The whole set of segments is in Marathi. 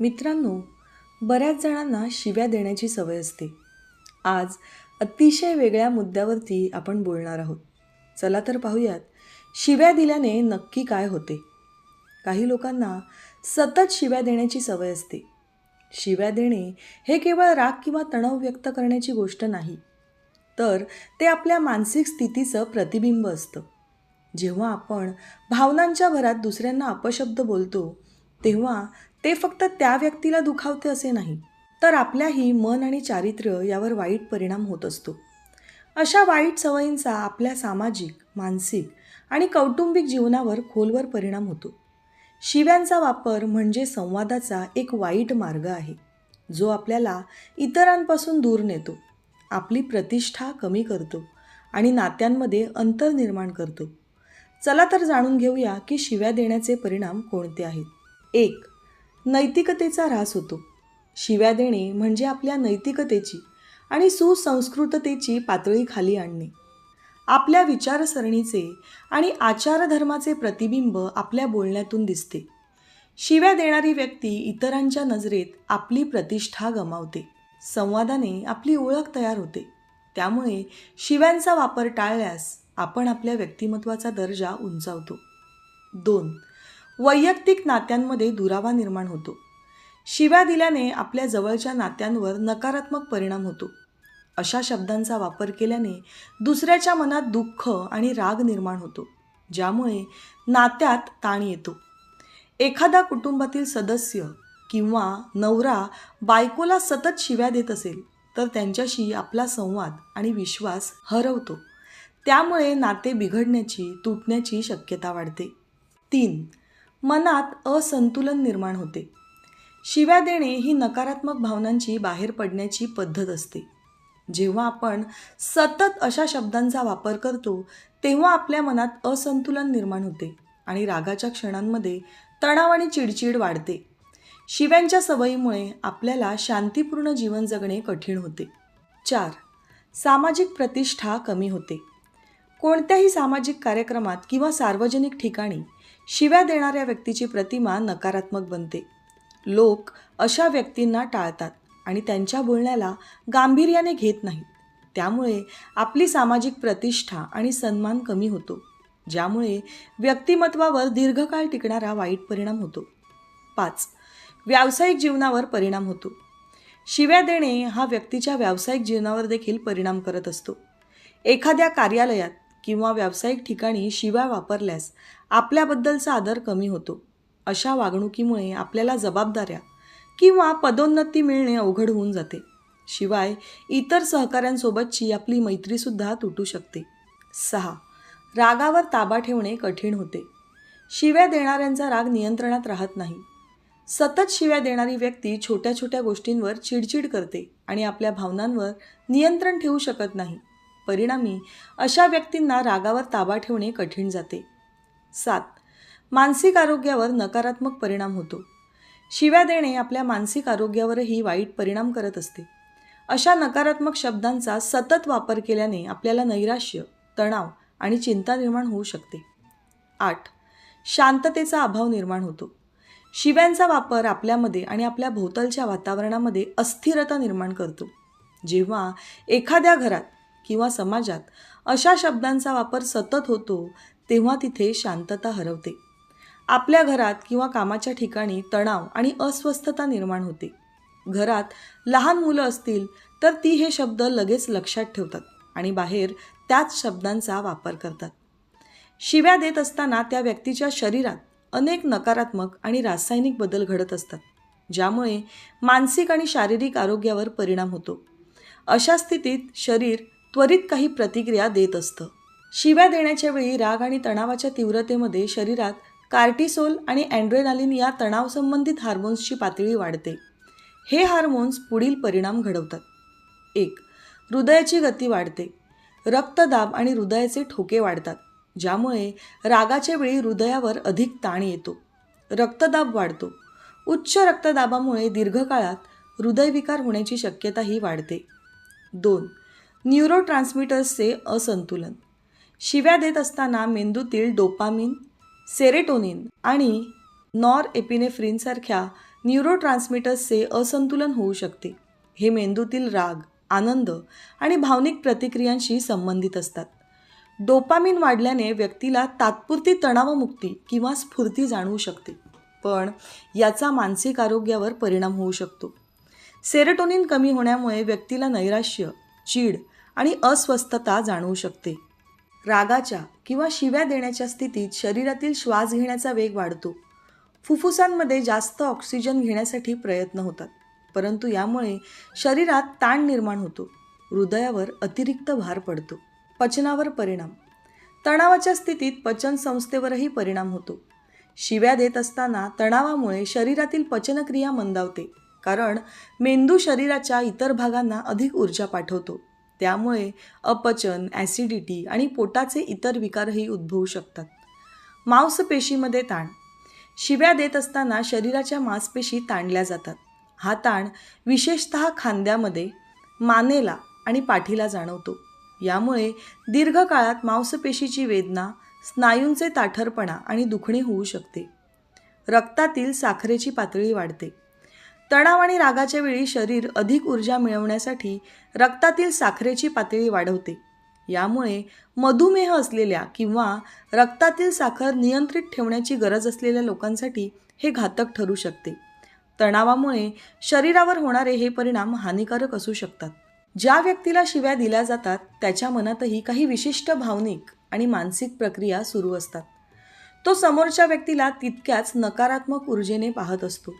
मित्रांनो बऱ्याच जणांना शिव्या देण्याची सवय असते. आज अतिशय वेगळ्या मुद्द्यावरती आपण बोलणार आहोत. चला तर पाहूयात शिव्या दिल्याने नक्की काय होते? काही लोकांना सतत शिव्या देण्याची सवय असते. शिव्या देणे हे केवळ राग किंवा तणाव व्यक्त करण्याची गोष्ट नाही तर ते आपल्या मानसिक स्थितीचं प्रतिबिंब असतं. जेव्हा आपण भावनांच्या भरात दुसऱ्यांना अपशब्द बोलतो तेव्हा ते फक्त त्या व्यक्तीला दुखावते असे नाही तर आपल्याही मन आणि चारित्र्य यावर वाईट परिणाम होत असतो. अशा वाईट सवयींचा आपल्या सामाजिक मानसिक आणि कौटुंबिक जीवनावर खोलवर परिणाम होतो. शिव्यांचा वापर म्हणजे संवादाचा एक वाईट मार्ग आहे जो आपल्याला इतरांपासून दूर नेतो आपली प्रतिष्ठा कमी करतो आणि नात्यांमध्ये अंतर निर्माण करतो. चला तर जाणून घेऊया की शिव्या देण्याचे परिणाम कोणते आहेत. एक नैतिकतेचा ऱ्हास होतो. शिव्या देणे म्हणजे आपल्या नैतिकतेची आणि सुसंस्कृततेची पातळी खाली आणणे. आपल्या विचारसरणीचे आणि आचारधर्माचे प्रतिबिंब आपल्या बोलण्यातून दिसते. शिव्या देणारी व्यक्ती इतरांच्या नजरेत आपली प्रतिष्ठा गमावते. संवादाने आपली ओळख तयार होते. त्यामुळे शिव्यांचा वापर टाळल्यास आपण आपल्या व्यक्तिमत्वाचा दर्जा उंचावतो. दोन वैयक्तिक नात्यांमध्ये दुरावा निर्माण होतो. शिव्या दिल्याने आपल्या जवळच्या नात्यांवर नकारात्मक परिणाम होतो. अशा शब्दांचा वापर केल्याने दुसऱ्याच्या मनात दुःख आणि राग निर्माण होतो ज्यामुळे नात्यात ताण येतो. एखादा कुटुंबातील सदस्य किंवा नवरा बायकोला सतत शिव्या देत असेल तर त्यांच्याशी आपला संवाद आणि विश्वास हरवतो. त्यामुळे नाते बिघडण्याची तुटण्याची शक्यता वाढते. तीन मनात असंतुलन निर्माण होते. शिव्या देणे ही नकारात्मक भावनांची बाहेर पडण्याची पद्धत असते. जेव्हा आपण सतत अशा शब्दांचा वापर करतो तेव्हा आपल्या मनात असंतुलन निर्माण होते आणि रागाच्या क्षणांमध्ये तणाव आणि चिडचिड वाढते. शिव्यांच्या सवयीमुळे आपल्याला शांतीपूर्ण जीवन जगणे कठीण होते. चार सामाजिक प्रतिष्ठा कमी होते. कोणत्याही सामाजिक कार्यक्रमात किंवा सार्वजनिक ठिकाणी शिव्या देणाऱ्या व्यक्तीची प्रतिमा नकारात्मक बनते. लोक अशा व्यक्तींना टाळतात आणि त्यांच्या बोलण्याला गांभीर्याने घेत नाहीत. त्यामुळे आपली सामाजिक प्रतिष्ठा आणि सन्मान कमी होतो ज्यामुळे व्यक्तिमत्वावर दीर्घकाळ टिकणारा वाईट परिणाम होतो. पाच. व्यावसायिक जीवनावर परिणाम होतो. शिव्या देणे हा व्यक्तीच्या व्यावसायिक जीवनावर देखील परिणाम करत असतो. एखाद्या कार्यालयात किंवा व्यावसायिक ठिकाणी शिव्या वापरल्यास आपल्याबद्दलचा आदर कमी होतो. अशा वागणुकीमुळे आपल्याला जबाबदाऱ्या किंवा पदोन्नती मिळणे अवघड होऊन जाते. शिवाय इतर सहकाऱ्यांसोबतची आपली मैत्रीसुद्धा तुटू शकते. सहा. रागावर ताबा ठेवणे कठीण होते. शिव्या देणाऱ्यांचा राग नियंत्रणात राहत नाही. सतत शिव्या देणारी व्यक्ती छोट्या छोट्या गोष्टींवर चिडचिड करते आणि आपल्या भावनांवर नियंत्रण ठेवू शकत नाही. परिणामी अशा व्यक्तींना रागावर ताबा ठेवणे कठीण जाते. सात. मानसिक आरोग्यावर नकारात्मक परिणाम होतो. शिव्या देणे आपल्या मानसिक आरोग्यावरही वाईट परिणाम करत असते. अशा नकारात्मक शब्दांचा सतत वापर केल्याने आपल्याला नैराश्य तणाव आणि चिंता निर्माण होऊ शकते. आठ. शांततेचा अभाव निर्माण होतो. शिव्यांचा वापर आपल्यामध्ये आणि आपल्या भोवतालच्या वातावरणामध्ये अस्थिरता निर्माण करतो. जेव्हा एखाद्या घरात किंवा समाजात अशा शब्दांचा वापर सतत होतो तेव्हा तिथे शांतता हरवते. आपल्या घरात किंवा कामाच्या ठिकाणी तणाव आणि अस्वस्थता निर्माण होते. घरात लहान मुलं असतील तर ती हे शब्द लगेच लक्षात ठेवतात आणि बाहेर त्याच शब्दांचा वापर करतात. शिव्या देत असताना त्या व्यक्तीच्या शरीरात अनेक नकारात्मक आणि रासायनिक बदल घडत असतात ज्यामुळे मानसिक आणि शारीरिक आरोग्यावर परिणाम होतो. अशा स्थितीत शरीर त्वरित काही प्रतिक्रिया देत असतं. शिव्या देण्याच्या वेळी राग आणि तणावाच्या तीव्रतेमध्ये शरीरात कार्टिसोल आणि अँड्रेनालिन या तणावसंबंधित हार्मोन्सची पातळी वाढते. हे हार्मोन्स पुढील परिणाम घडवतात. एक हृदयाची गती वाढते. रक्तदाब आणि हृदयाचे ठोके वाढतात ज्यामुळे रागाच्या वेळी हृदयावर अधिक ताण येतो. रक्तदाब वाढतो. उच्च रक्तदाबामुळे दीर्घकाळात हृदयविकार होण्याची शक्यताही वाढते. दोन न्यूरो ट्रान्समीटर्सचे असंतुलन. शिव्या देत असताना मेंदूतील डोपामिन सेरेटोनिन आणि नॉर एपिनेफ्रिनसारख्या न्यूरो ट्रान्समिटर्सचे असंतुलन होऊ शकते. हे मेंदूतील राग आनंद आणि भावनिक प्रतिक्रियांशी संबंधित असतात. डोपामिन वाढल्याने व्यक्तीला तात्पुरती तणावमुक्ती किंवा स्फूर्ती जाणवू शकते पण याचा मानसिक आरोग्यावर परिणाम होऊ शकतो. सेरेटोनिन कमी होण्यामुळे व्यक्तीला नैराश्य चीड आणि अस्वस्थता जाणवू शकते. रागाच्या किंवा शिव्या देण्याच्या स्थितीत शरीरातील श्वास घेण्याचा वेग वाढतो. फुफ्फुसांमध्ये जास्त ऑक्सिजन घेण्यासाठी प्रयत्न होतात परंतु यामुळे शरीरात ताण निर्माण होतो हृदयावर अतिरिक्त भार पडतो पचनावर परिणाम. तणावाच्या स्थितीत पचन संस्थेवरही परिणाम होतो. शिव्या देत असताना तणावामुळे शरीरातील पचनक्रिया मंदावते कारण मेंदू शरीराच्या इतर भागांना अधिक ऊर्जा पाठवतो. त्यामुळे अपचन ॲसिडिटी आणि पोटाचे इतर विकारही उद्भवू शकतात. मांसपेशीमध्ये ताण. शिव्या देत असताना शरीराच्या मांसपेशी ताणल्या जातात. हा ताण विशेषत खांद्यामध्ये मानेला आणि पाठीला जाणवतो. यामुळे दीर्घकाळात मांसपेशीची वेदना स्नायूंचे ताठरपणा आणि दुखणे होऊ शकते. रक्तातील साखरेची पातळी वाढते. तणाव आणि रागाच्या वेळी शरीर अधिक ऊर्जा मिळवण्यासाठी रक्तातील साखरेची पातळी वाढवते. यामुळे मधुमेह असलेल्या किंवा रक्तातील साखर नियंत्रित ठेवण्याची गरज असलेल्या लोकांसाठी हे घातक ठरू शकते. तणावामुळे शरीरावर होणारे हे परिणाम हानिकारक असू शकतात. ज्या व्यक्तीला शिव्या दिल्या जातात त्याच्या मनातही काही विशिष्ट भावनिक आणि मानसिक प्रक्रिया सुरू असतात. तो समोरच्या व्यक्तीला तितक्याच नकारात्मक ऊर्जेने पाहत असतो.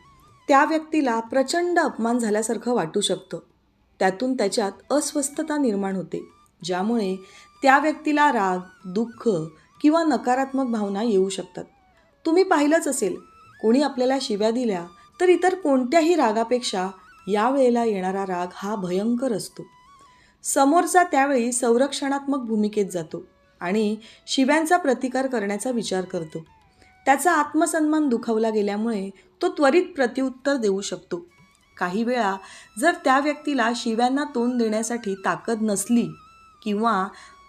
त्या व्यक्तीला प्रचंड अपमान झाल्यासारखं वाटू शकतं. त्यातून त्याच्यात अस्वस्थता निर्माण होते ज्यामुळे त्या व्यक्तीला राग दुःख किंवा नकारात्मक भावना येऊ शकतात. तुम्ही पाहिलंच असेल कोणी आपल्याला शिव्या दिल्या तर इतर कोणत्याही रागापेक्षा यावेळेला येणारा राग हा भयंकर असतो. समोरचा त्यावेळी संरक्षणात्मक भूमिकेत जातो आणि शिव्यांचा प्रतिकार करण्याचा विचार करतो. त्याचा आत्मसन्मान दुखावला गेल्यामुळे तो त्वरित प्रत्युत्तर देऊ शकतो. काही वेळा जर त्या व्यक्तीला शिव्यांना तोंड देण्यासाठी ताकद नसली किंवा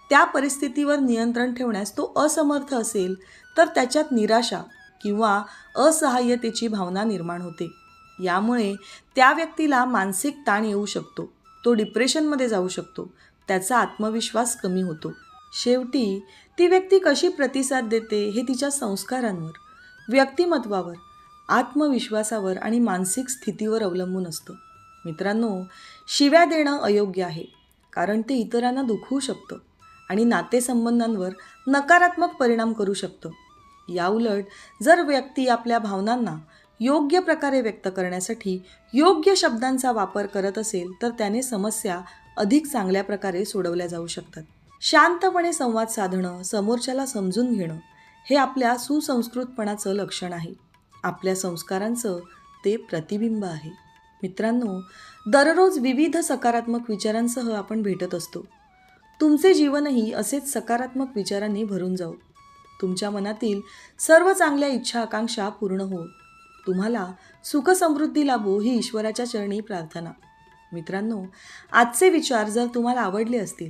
त्या परिस्थितीवर नियंत्रण ठेवण्यास तो असमर्थ असेल तर त्याच्यात निराशा किंवा असहाय्यतेची भावना निर्माण होते. यामुळे त्या व्यक्तीला मानसिक ताण येऊ शकतो. तो डिप्रेशनमध्ये जाऊ शकतो. त्याचा आत्मविश्वास कमी होतो. शेवटी ती व्यक्ती कशी प्रतिसाद देते हे तिच्या संस्कारांवर व्यक्तिमत्वावर आत्मविश्वासावर आणि मानसिक स्थितीवर अवलंबून असतं. मित्रांनो शिव्या देणं अयोग्य आहे कारण ते इतरांना दुखवू शकतं आणि नातेसंबंधांवर नकारात्मक परिणाम करू शकतं. याउलट जर व्यक्ती आपल्या भावनांना योग्य प्रकारे व्यक्त करण्यासाठी योग्य शब्दांचा वापर करत असेल तर त्याने समस्या अधिक चांगल्या प्रकारे सोडवल्या जाऊ शकतात. शांतपणे संवाद साधणं समोरच्याला समजून घेणं हे आपल्या सुसंस्कृतपणाचं लक्षण आहे. आपल्या संस्कारांचं ते प्रतिबिंब आहे. मित्रांनो दररोज विविध सकारात्मक विचारांसह आपण भेटत असतो. तुमचे जीवनही असेच सकारात्मक विचारांनी भरून जाऊ तुमच्या मनातील सर्व चांगल्या इच्छा आकांक्षा पूर्ण हो तुम्हाला सुखसमृद्धी लाभो ही ईश्वराच्या चरणी प्रार्थना. मित्रांनो आजचे विचार जर तुम्हाला आवडले असतील